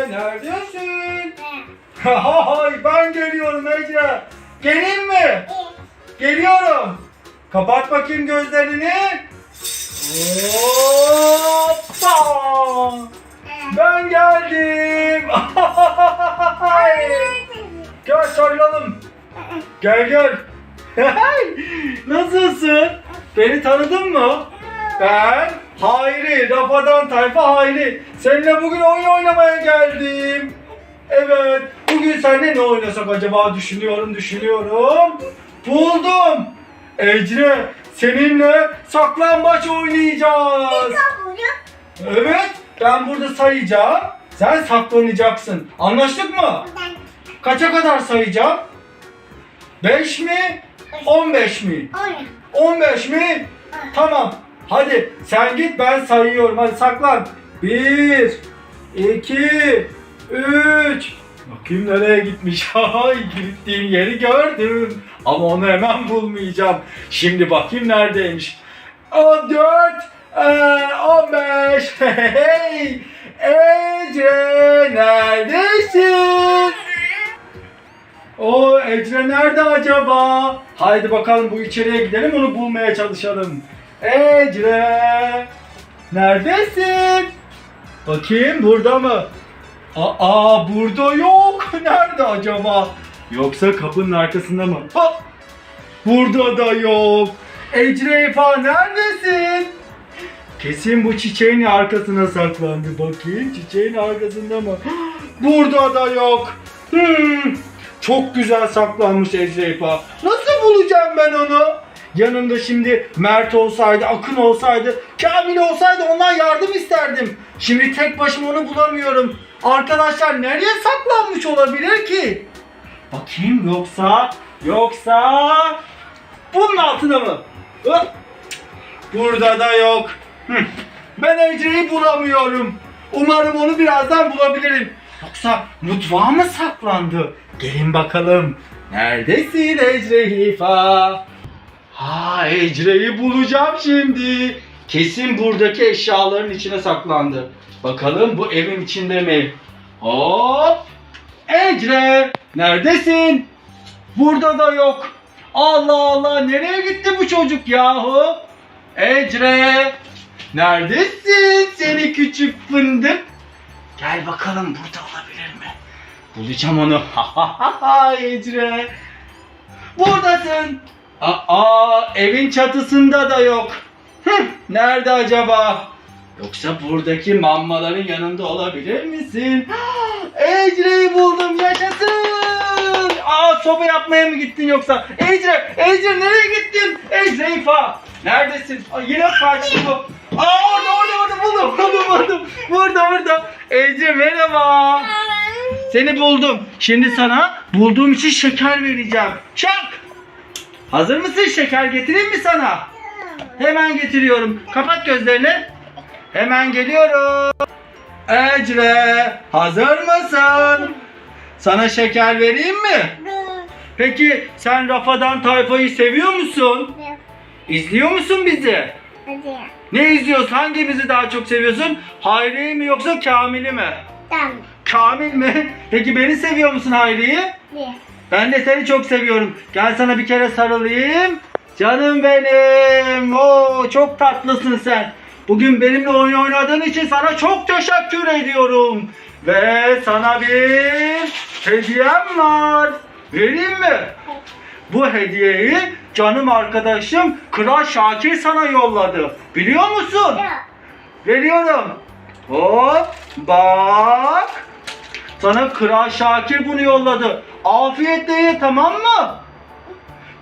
neredesin? Hay ben geliyorum Ece. Geleyim mi? Geliyorum. Kapat bakayım gözlerini. Hoppa! Ben geldim. gel sarılalım. Gel gel. Nasılsın? Beni tanıdın mı? Ben Hayri, Rafadan Tayfa Hayri. Seninle bugün oyun oynamaya geldim. Evet, bugün seninle ne oynasak acaba düşünüyorum, düşünüyorum. Buldum. Ecre, seninle saklambaç oynayacağız. Evet, ben burada sayacağım. Sen saklanacaksın. Anlaştık mı? Kaça kadar sayacağım? 5 mi? 15 mi? 15 mi? Tamam. Hadi sen git ben sayıyorum. Hadi saklan. 1 2 3 Bakayım nereye gitmiş. Ay gittiğim yeri gördüm. Ama onu hemen bulmayacağım. Şimdi bakayım neredeymiş. 14 15 Hey! Ece neredesin? O Ecre nerede acaba? Haydi bakalım bu içeriye gidelim onu bulmaya çalışalım. Ecre neredesin? Bakayım burada mı? Aa burada yok. Nerede acaba? Yoksa kapının arkasında mı? Ha! Burada da yok. Ecre Efa neredesin? Kesin bu çiçeğin arkasına saklandı. Bakayım çiçeğin arkasında mı? Burada da yok. Hmm, çok güzel saklanmış Ecrefa. Nasıl bulacağım ben onu? Yanımda şimdi Mert olsaydı, Akın olsaydı, Kamil olsaydı ondan yardım isterdim. Şimdi tek başıma onu bulamıyorum. Arkadaşlar nereye saklanmış olabilir ki? Bakayım yoksa, yoksa bunun altına mı? Burada da yok. Ben Ece'yi bulamıyorum. Umarım onu birazdan bulabilirim. Yoksa mutfağa mı saklandı? Gelin bakalım. Neredesin Ecrehifa? Ha Ecre'yi bulacağım şimdi. Kesin buradaki eşyaların içine saklandı. Bakalım bu evin içinde mi? Hop! Ecre! Neredesin? Burada da yok. Allah Allah nereye gitti bu çocuk yahu? Ecre! Neredesin seni küçük fındık? Gel bakalım burada olabilir mi? Bulacağım onu. Ha Ecre. Buradasın. Aa evin çatısında da yok. Hıh, nerede acaba? Yoksa buradaki mammaların yanında olabilir misin? Ecre'yi buldum yaşasın. Aa soba yapmaya mı gittin yoksa? Ecre, Ecre nereye gittin? Ecre İfa. Neredesin? Aa, yine kaçtı bu. Aa orada orada orada buldum buldum buldum. Burada burada. Ecre merhaba. Seni buldum. Şimdi sana bulduğum için şeker vereceğim. Çak. Hazır mısın şeker getireyim mi sana? Hemen getiriyorum. Kapat gözlerini. Hemen geliyorum. Ecre hazır mısın? Sana şeker vereyim mi? Peki sen Rafadan Tayfa'yı seviyor musun? İzliyor musun bizi? Ne izliyorsun? Hangimizi daha çok seviyorsun? Hayri'yi mi yoksa Kamil'i mi? Kamil mi? Peki beni seviyor musun Hayri'yi? Ben de seni çok seviyorum. Gel sana bir kere sarılayım. Canım benim. Oo, çok tatlısın sen. Bugün benimle oyun oynadığın için sana çok teşekkür ediyorum. Ve sana bir hediyem var. Vereyim mi? Bu hediyeyi canım arkadaşım Kral Şakir sana yolladı. Biliyor musun? Veriyorum. Hop bak. Sana Kral Şakir bunu yolladı. Afiyetle ye tamam mı?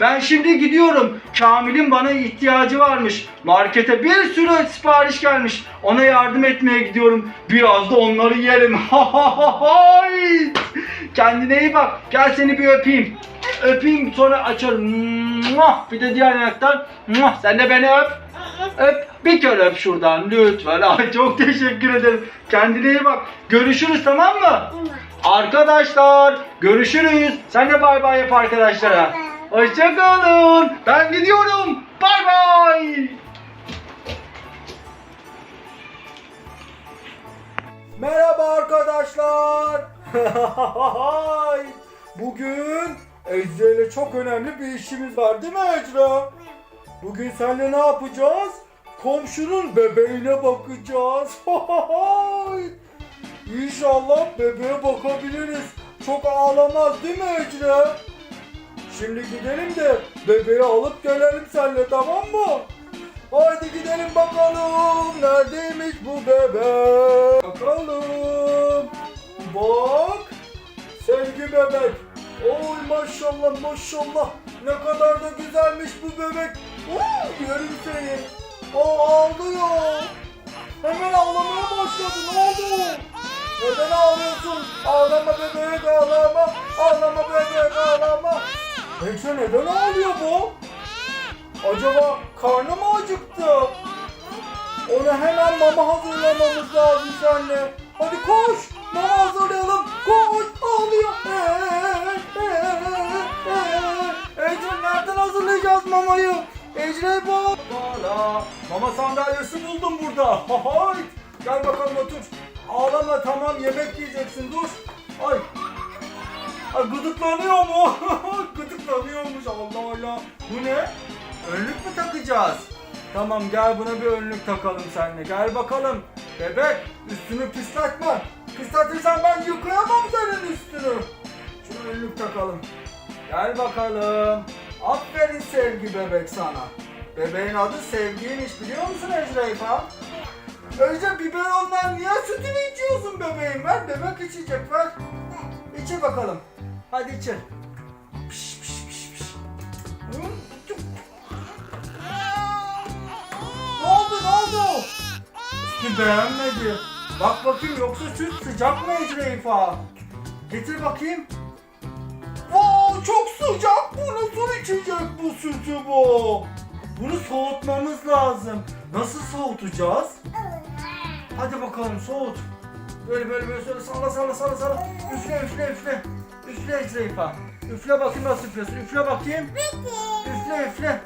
Ben şimdi gidiyorum. Kamil'in bana ihtiyacı varmış. Markete bir sürü sipariş gelmiş. Ona yardım etmeye gidiyorum. Biraz da onları yerim. Kendine iyi bak. Gel seni bir öpeyim. Öpeyim sonra açarım. Bir de diğer yanaktan. Sen de beni öp. Öp. Bir kere öp şuradan lütfen. Ay çok teşekkür ederim. Kendine iyi bak. Görüşürüz tamam mı? Arkadaşlar görüşürüz. Sen de bay bay yap arkadaşlara. Hoşçakalın. Ben gidiyorum. Bay bay. Merhaba arkadaşlar. Bugün Ecre ile çok önemli bir işimiz var değil mi Ecra? Bugün seninle ne yapacağız? Komşunun bebeğine bakacağız. İnşallah bebeğe bakabiliriz. Çok ağlamaz değil mi Ecre? Şimdi gidelim de bebeği alıp gelelim seninle tamam mı? Haydi gidelim bakalım neredeymiş bu bebek? Bakalım. Bak. Sevgi bebek. Oy maşallah maşallah. Ne kadar da güzelmiş bu bebek. Oo, yerim seni. O ağlıyor. Hemen ağlamaya başladı. Ne oldu? Neden ağlıyorsun? Ağlama bebek ağlama. Ağlama bebek ağlama. Peki neden ağlıyor bu? Acaba karnı mı acıktı? Ona hemen mama hazırlamamız lazım seninle. Hadi koş. Mama hazırlayalım. Koş. Ağlıyor. Ecre nereden hazırlayacağız mamayı? Ecre bak. Bala. Mama sandalyesi buldum burada. Hay. Gel bakalım otur. Ağlama tamam yemek yiyeceksin dur. Ay. Ay gıdıklanıyor mu? Gıdıklanıyormuş Allah Allah. Bu ne? Önlük mü takacağız? Tamam gel buna bir önlük takalım seninle. Gel bakalım. Bebek üstünü pisletme. Pisletirsen ben yıkayamam senin üstünü. Şu önlük takalım. Gel bakalım. Aferin sevgi bebek sana. Bebeğin adı Sevgiymiş biliyor musun Ecreyfa? Önce biberondan niye sütünü içiyorsun bebeğim? Ver bebek içecek ver. İçir bakalım. Hadi içir. Piş piş piş piş. Ne oldu ne oldu? Üstü beğenmedi. Bak bakayım yoksa süt sıcak mı Ecreyfa? Getir bakayım. Çok sıcak bu nasıl içecek bu sütü bu? Bunu soğutmamız lazım. Nasıl soğutacağız? Hadi bakalım soğut. Böyle böyle böyle söyle salla salla salla salla. Üfle üfle üfle. Üfle Ecreyfa. Üfle bakayım nasıl üflüyorsun. Üfle bakayım. Üfle üfle.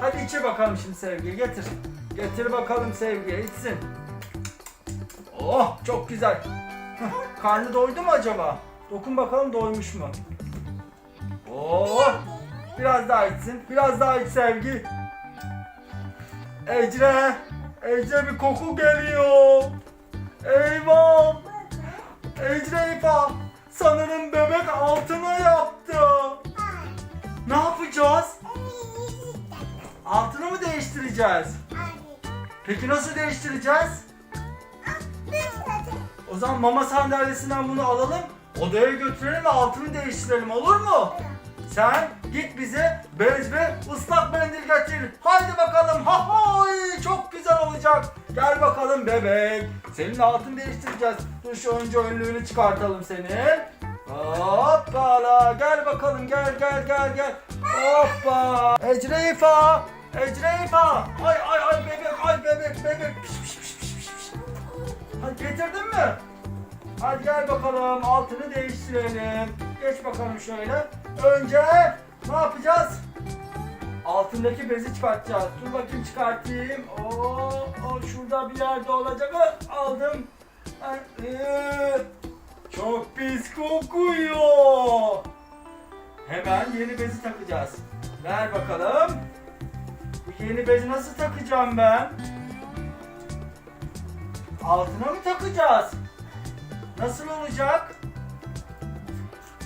Hadi içe bakalım şimdi sevgiyi getir. Getir bakalım sevgiye içsin. Oh çok güzel. Karnı doydu mu acaba? Dokun bakalım doymuş mu? Oh biraz daha içsin. Biraz daha iç sevgi. Ecre. Ecre bir koku geliyor. Eyvah. Ecre Eyvah. Sanırım bebek altına yaptı. Ne yapacağız? Altını mı değiştireceğiz? Peki nasıl değiştireceğiz? O zaman mama sandalyesinden bunu alalım. Odaya götürelim ve altını değiştirelim olur mu? Sen git bize bez ve ıslak mendil getir. Haydi bakalım. Ha hay çok güzel olacak. Gel bakalım bebek. Senin altını değiştireceğiz. Dur şu önce önlüğünü çıkartalım senin. Hoppala. Gel bakalım gel gel gel gel. Hoppa. Ecreifa. Ecreifa. Ay ay ay bebek ay bebek bebek. Piş piş piş piş piş. Hadi getirdin mi? Hadi gel bakalım altını değiştirelim. Geç bakalım şöyle. Önce ne yapacağız? Altındaki bezi çıkartacağız. Dur bakayım çıkartayım. Oo, o şurada bir yerde olacak. Aldım. Ee, Çok pis kokuyor. Hemen yeni bezi takacağız. Ver bakalım. Bu yeni bezi nasıl takacağım ben? Altına mı takacağız? Nasıl olacak?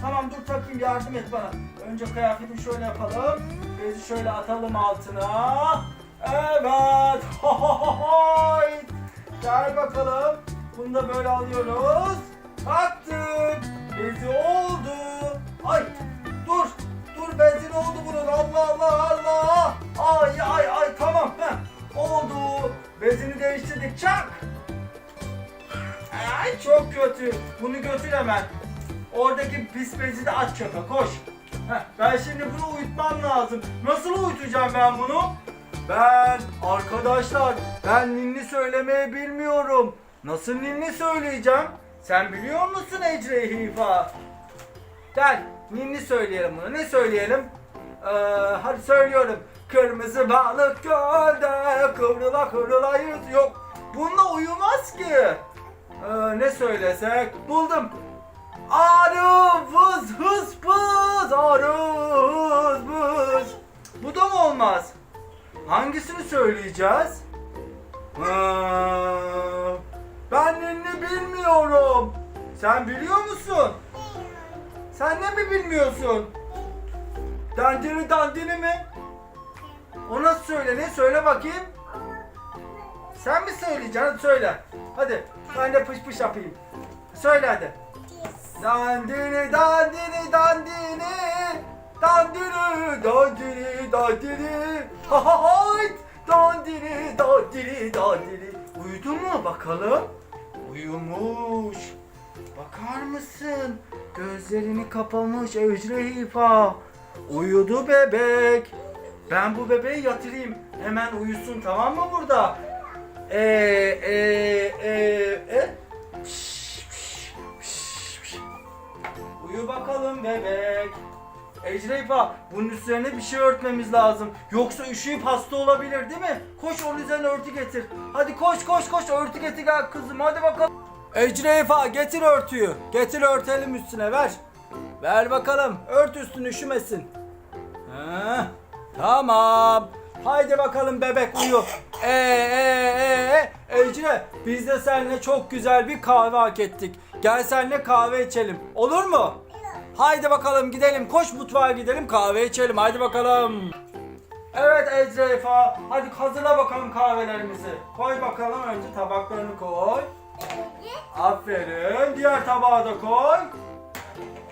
Tamam dur takayım yardım et bana. Önce kıyafetimi şöyle yapalım. Bezi şöyle atalım altına. Evet. Hohohohoy. Gel bakalım. Bunu da böyle alıyoruz. Taktık. Bezi oldu. Ay dur. Dur benzin oldu bunun. Allah Allah Allah. Ay ay ay tamam. Heh. Oldu. Bezini değiştirdik. Çak. Ay çok kötü. Bunu götür hemen. Oradaki pis bezi de at çöpe koş. Heh, ben şimdi bunu uyutmam lazım. Nasıl uyutacağım ben bunu? Ben arkadaşlar ben ninni söylemeyi bilmiyorum. Nasıl ninni söyleyeceğim? Sen biliyor musun Ecre Hifa? Gel ninni söyleyelim bunu. Ne söyleyelim? Ee, hadi söylüyorum. Kırmızı balık gölde kıvrıla kıvrıla yüz yok. Bununla uyumaz ki. Ee, ne söylesek? Buldum. Arı vız hız pız hız vız. Bu da mı olmaz? Hangisini söyleyeceğiz? Ha, ben ninni bilmiyorum. Sen biliyor musun? Sen de mi bilmiyorsun? Dandini dandini mi? O nasıl söyle ne? Söyle bakayım. Sen mi söyleyeceksin? Hadi söyle. Hadi. Ben de pış pış yapayım. Söyle hadi. Dandini dandini dandini Dandini dandini dandini Ha ha hayt Dandini dandini dandini Uyudu mu bakalım? Uyumuş. Bakar mısın? Gözlerini kapamış ecrehifa. Uyudu bebek. Ben bu bebeği yatırayım. Hemen uyusun tamam mı burada? E e e e. Uyu bakalım bebek. Ecreifa bunun üzerine bir şey örtmemiz lazım. Yoksa üşüyüp hasta olabilir değil mi? Koş onun üzerine örtü getir. Hadi koş koş koş örtü getir gel kızım hadi bakalım. Ecreifa getir örtüyü. Getir örtelim üstüne ver. Ver bakalım ört üstünü üşümesin. Ha, tamam. Haydi bakalım bebek uyu. Ee, ee, ee, ee. Ecre biz de seninle çok güzel bir kahve hak ettik. Gel seninle kahve içelim. Olur mu? Haydi bakalım gidelim. Koş mutfağa gidelim kahve içelim. Haydi bakalım. Evet Ecre Efa. Hadi hazırla bakalım kahvelerimizi. Koy bakalım önce tabaklarını koy. Aferin. Diğer tabağa da koy.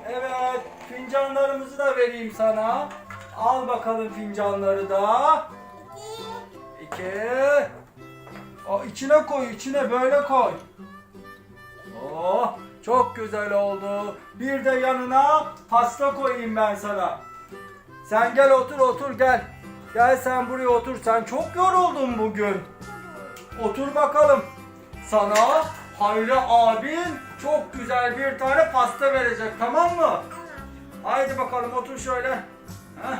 Evet, fincanlarımızı da vereyim sana. Al bakalım fincanları da. İki. O içine koy, içine böyle koy. Oh, çok güzel oldu. Bir de yanına pasta koyayım ben sana. Sen gel otur otur gel. Gel sen buraya otur. Sen çok yoruldun bugün. Otur bakalım. Sana Hayri abin çok güzel bir tane pasta verecek tamam mı? Haydi bakalım otur şöyle. Heh.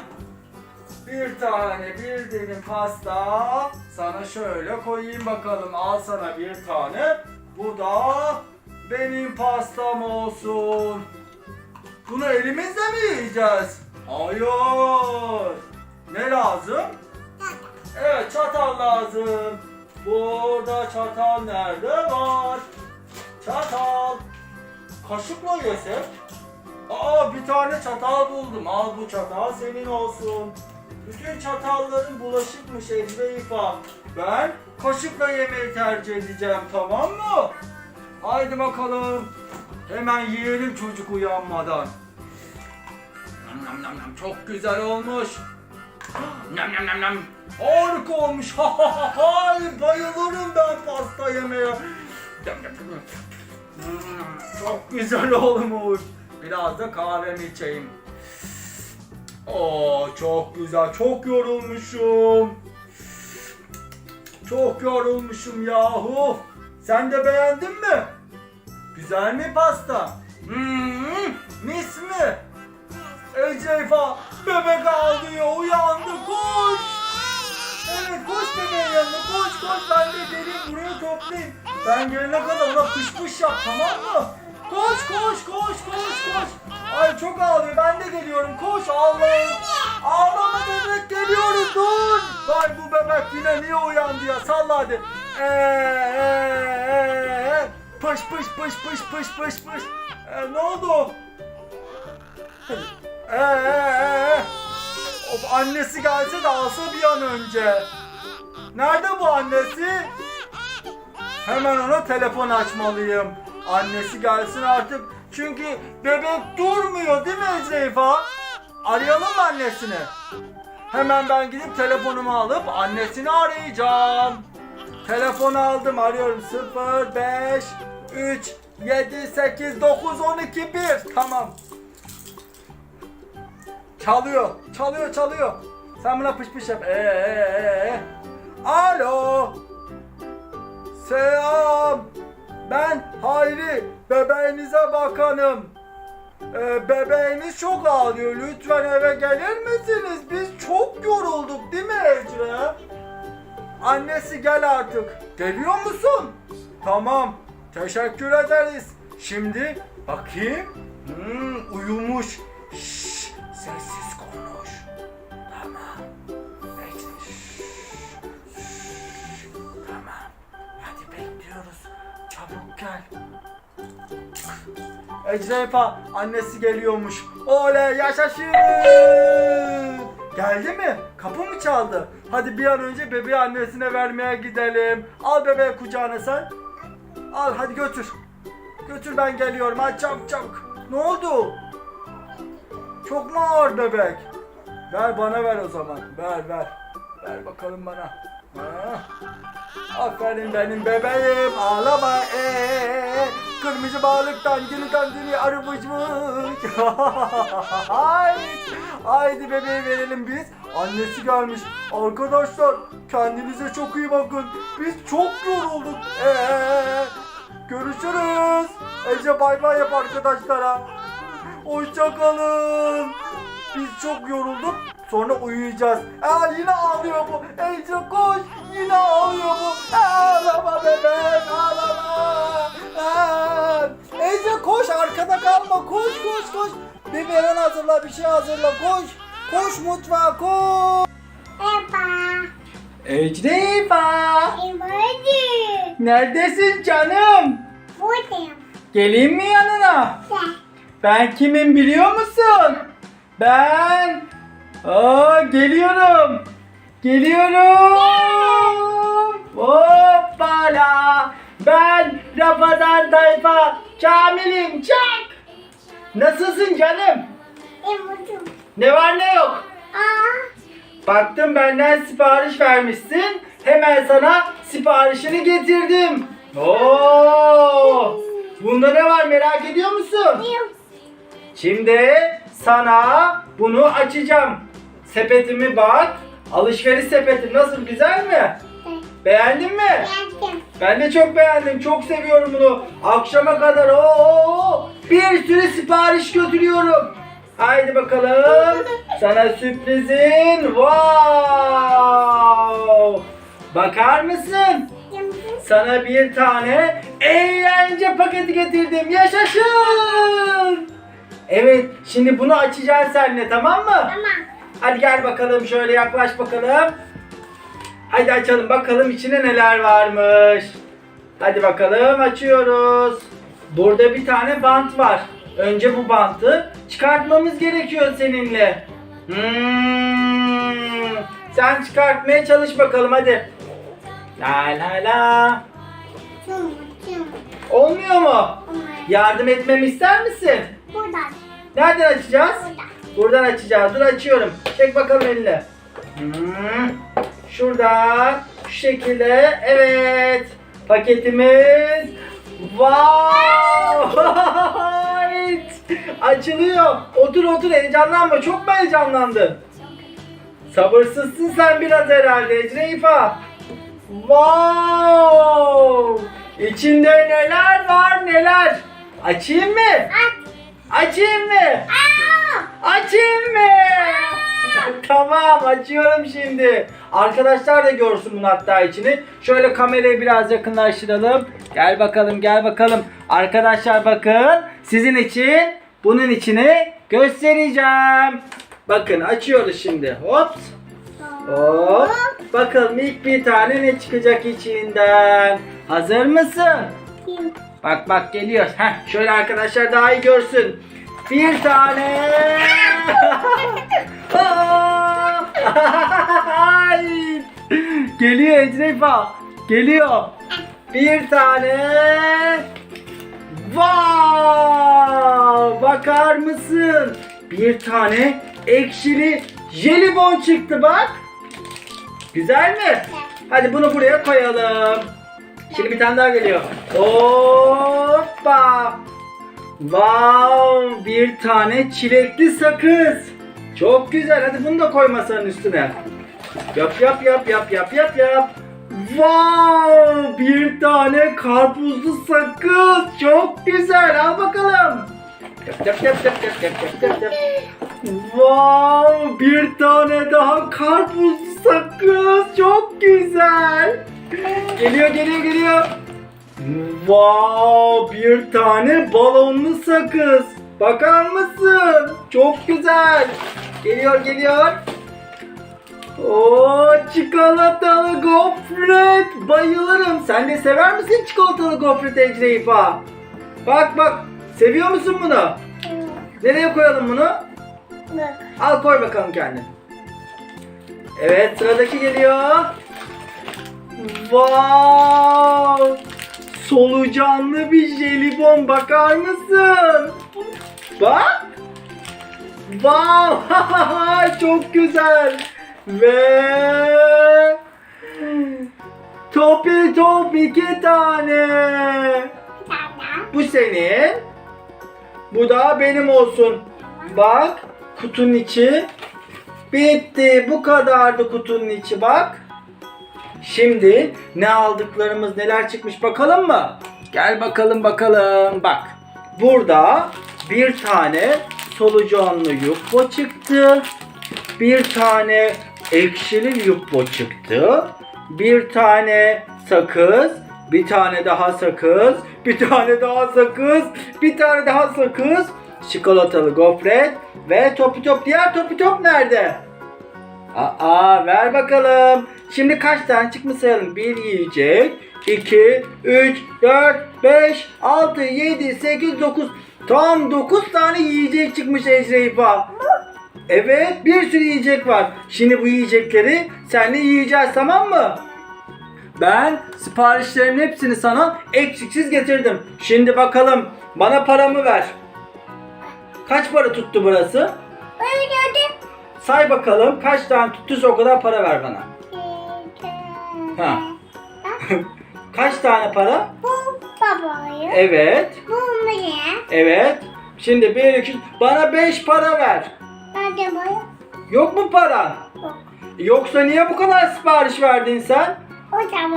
Bir tane bir dilim pasta sana şöyle koyayım bakalım. Al sana bir tane. Bu da benim pastam olsun. Bunu elimizle mi yiyeceğiz? Hayır. Ne lazım? Evet çatal lazım. Burada çatal nerede var? Çatal. Kaşıkla yesek? Aa bir tane çatal buldum. Al bu çatal senin olsun. Bütün çatalların bulaşıkmış Ecre İfa. Ben kaşıkla yemeği tercih edeceğim tamam mı? Haydi bakalım. Hemen yiyelim çocuk uyanmadan. Nam nam nam nam çok güzel olmuş. Nam nam nam nam. Harika olmuş. Ha ha ha ha. Bayılırım ben pasta yemeye. Çok güzel olmuş. Biraz da kahvemi içeyim. Oo çok güzel. Çok yorulmuşum. Çok yorulmuşum yahu. Sen de beğendin mi? Güzel mi pasta? Hmm, mis mi? Eceyfa bebek ağlıyor uyandı koş. Evet koş bebeğin yanına koş koş ben de geleyim buraya toplayayım. Ben gelene kadar ona pış pış yap tamam mı? Koş koş koş koş koş. Ay çok ağlıyor ben de geliyorum koş Allah'ım. Ağlama bebek geliyoruz dur. Vay bu bebek yine niye uyandı ya salla hadi. Ee, ee, ee. Pış pış pış pış pış pış pış. Ee, ne oldu? Ee, ee, ee. Of annesi gelse de alsa bir an önce. Nerede bu annesi? Hemen ona telefon açmalıyım. Annesi gelsin artık. Çünkü bebek durmuyor değil mi Ecreifa? Arayalım annesini? Hemen ben gidip telefonumu alıp annesini arayacağım. Telefonu aldım arıyorum 0 5 3 7 8 9 12 1 tamam. Çalıyor, çalıyor, çalıyor. Sen buna pış pış yap. Ee, ee, ee. Alo. Selam. Ben Hayri. Bebeğinize bakanım. Ee, bebeğiniz çok ağlıyor. Lütfen eve gelir misiniz? Biz çok yorulduk değil mi Ecre? Annesi gel artık. Geliyor musun? Tamam. Teşekkür ederiz. Şimdi Bakayım. Hmm, uyumuş. Şşş, sessiz Çabuk gel. Ecrefa annesi geliyormuş. Oley yaşasın. Geldi mi? Kapı mı çaldı? Hadi bir an önce bebeği annesine vermeye gidelim. Al bebeği kucağına sen. Al hadi götür. Götür ben geliyorum. Hadi çabuk çabuk. Ne oldu? Çok mu ağır bebek? Ver bana ver o zaman. Ver ver. Ver bakalım bana. Ha. Aferin benim bebeğim ağlama ee. Kırmızı balıktan gülü kendini arımışmış. Ay, Haydi bebeği verelim biz. Annesi gelmiş. Arkadaşlar kendinize çok iyi bakın. Biz çok yorulduk. Ee, görüşürüz. Ece bay bay yap arkadaşlara. Hoşçakalın. Biz çok yorulduk. Sonra uyuyacağız. Aa yine ağlıyor bu. Ece koş. Yine ağlıyor bu. Ağlama bebek ağlama. Aa, Ece koş arkada kalma. Koş koş koş. Bir beren hazırla bir şey hazırla. Koş. Koş mutfağa koş. Eba, Ecrefa. Ebadi, Neredesin canım? buradayım. Geleyim mi yanına? Sen, Ben kimim biliyor musun? Ben... Aa geliyorum. Geliyorum. Hoppala. Ben Rafadan Tayfa. Kamil'im çak. Nasılsın canım? Ne var ne yok? Baktım benden sipariş vermişsin. Hemen sana siparişini getirdim. Oo! Bunda ne var merak ediyor musun? Şimdi sana bunu açacağım. Sepetimi bak. Alışveriş sepetim nasıl güzel mi? Beğendin mi? Geldim. Ben de çok beğendim. Çok seviyorum bunu. Akşama kadar o bir sürü sipariş götürüyorum. Haydi bakalım. Sana sürprizin. Wow! Bakar mısın? Sana bir tane eğlence paketi getirdim. Yaşasın! Evet, şimdi bunu açacağız seninle tamam mı? Tamam. Hadi gel bakalım şöyle yaklaş bakalım. Hadi açalım bakalım içine neler varmış. Hadi bakalım açıyoruz. Burada bir tane bant var. Önce bu bantı çıkartmamız gerekiyor seninle. Hmm. Sen çıkartmaya çalış bakalım hadi. La la la. Olmuyor mu? Yardım etmemi ister misin? Buradan. Nereden açacağız? Buradan. Açacağız. Dur açıyorum. Çek bakalım eline. Hmm. Şuradan şu şekilde. Evet. Paketimiz. Wow! Açılıyor. Otur otur heyecanlanma. Çok mu heyecanlandın? Sabırsızsın sen biraz herhalde Ecreifa. Wow! İçinde neler var neler? Açayım mı? Aç. Açayım mı? Aa! Açayım mı? tamam açıyorum şimdi. Arkadaşlar da görsün bunun hatta içini. Şöyle kamerayı biraz yakınlaştıralım. Gel bakalım gel bakalım. Arkadaşlar bakın sizin için bunun içini göstereceğim. Bakın açıyoruz şimdi. Hop. Hop. Bakalım ilk bir tane ne çıkacak içinden. Hazır mısın? Bak bak geliyor. Heh, şöyle arkadaşlar daha iyi görsün. Bir tane. Ay! geliyor Ecrefa. Geliyor. Bir tane. Wow! Bakar mısın? Bir tane ekşili jelibon çıktı bak. Güzel mi? Hadi bunu buraya koyalım. Şimdi bir tane daha geliyor. Hoppa! Wow, bir tane çilekli sakız. Çok güzel. Hadi bunu da koy masanın üstüne. Yap yap yap yap yap yap yap. Wow, bir tane karpuzlu sakız. Çok güzel. Al bakalım. Yap yap yap yap yap yap yap yap. Wow, bir tane daha karpuzlu sakız. Çok güzel. Geliyor geliyor geliyor. Wow, bir tane balonlu sakız. Bakar mısın? Çok güzel. Geliyor, geliyor. Oo, çikolatalı gofret. Bayılırım. Sen de sever misin çikolatalı gofret Ecre İpa? Bak bak. Seviyor musun bunu? Nereye koyalım bunu? Bak. Al koy bakalım kendin. Evet sıradaki geliyor. Wow! Solucanlı bir jelibon bakar mısın? Bak. Wow! Çok güzel. Ve Topi top iki tane. Bu senin. Bu da benim olsun. Bak kutunun içi. Bitti. Bu kadardı kutunun içi bak. Şimdi ne aldıklarımız neler çıkmış bakalım mı? Gel bakalım bakalım. Bak. Burada bir tane solucanlı yufka çıktı. Bir tane ekşili yufka çıktı. Bir tane sakız. Bir tane daha sakız. Bir tane daha sakız. Bir tane daha sakız. Çikolatalı gofret. Ve topu top. Diğer topu top nerede? Aa ver bakalım. Şimdi kaç tane çıkmış sayalım. 1 yiyecek. 2, 3, 4, 5, 6, 7, 8, 9. Tam 9 tane yiyecek çıkmış Ecreipa. Evet bir sürü yiyecek var. Şimdi bu yiyecekleri seninle yiyeceğiz tamam mı? Ben siparişlerin hepsini sana eksiksiz getirdim. Şimdi bakalım bana paramı ver. Kaç para tuttu burası? Öyle Say bakalım kaç tane tuttuysa o kadar para ver bana. Ha. Kaç tane para? Bu babayı. Evet. Bu ne? Evet. Şimdi bir iki bana 5 para ver. Ben de. Yok mu paran? Yok. Yoksa niye bu kadar sipariş verdin sen? O da.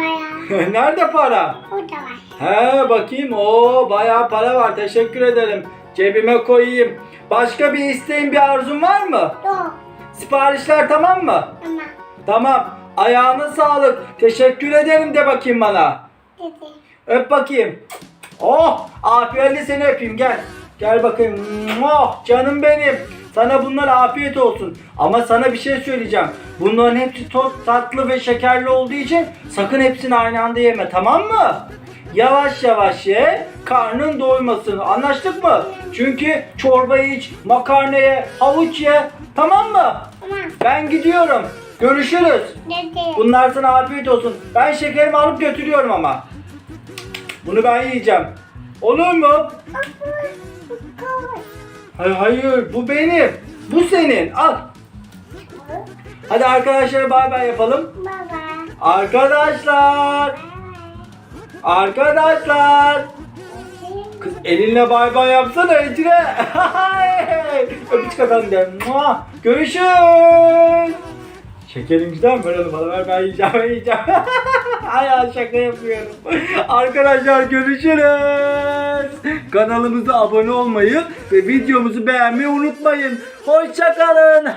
Nerede para? O da var. He bakayım. Oo bayağı para var. Teşekkür ederim. Cebime koyayım. Başka bir isteğin bir arzun var mı? Yok. Siparişler tamam mı? Ama Tamam. Ayağına sağlık. Teşekkür ederim de bakayım bana. dedi. Öp bakayım. Oh! Afiyetle seni öpeyim gel. Gel bakayım. Oh! Canım benim. Sana bunlar afiyet olsun. Ama sana bir şey söyleyeceğim. Bunların hepsi çok tatlı ve şekerli olduğu için sakın hepsini aynı anda yeme tamam mı? Yavaş yavaş ye. Karnın doymasın. Anlaştık mı? Çünkü çorbayı iç, makarna ye, havuç ye. Tamam mı? Ama Ben gidiyorum. Görüşürüz. Bunlar sana afiyet olsun. Ben şekerimi alıp götürüyorum ama. Bunu ben yiyeceğim. Olur mu? Hayır, hayır bu benim. Bu senin. Al. Hadi arkadaşlara bay bay yapalım. Baba. Arkadaşlar. Arkadaşlar. Kız elinle bay bay yapsana Ecre. Öpücük atalım de. Görüşürüz. Şekerin güzel mi? Ver onu bana ver ben yiyeceğim ben yiyeceğim. Ay ya, şaka yapıyorum. Arkadaşlar görüşürüz. Kanalımıza abone olmayı ve videomuzu beğenmeyi unutmayın. Hoşçakalın.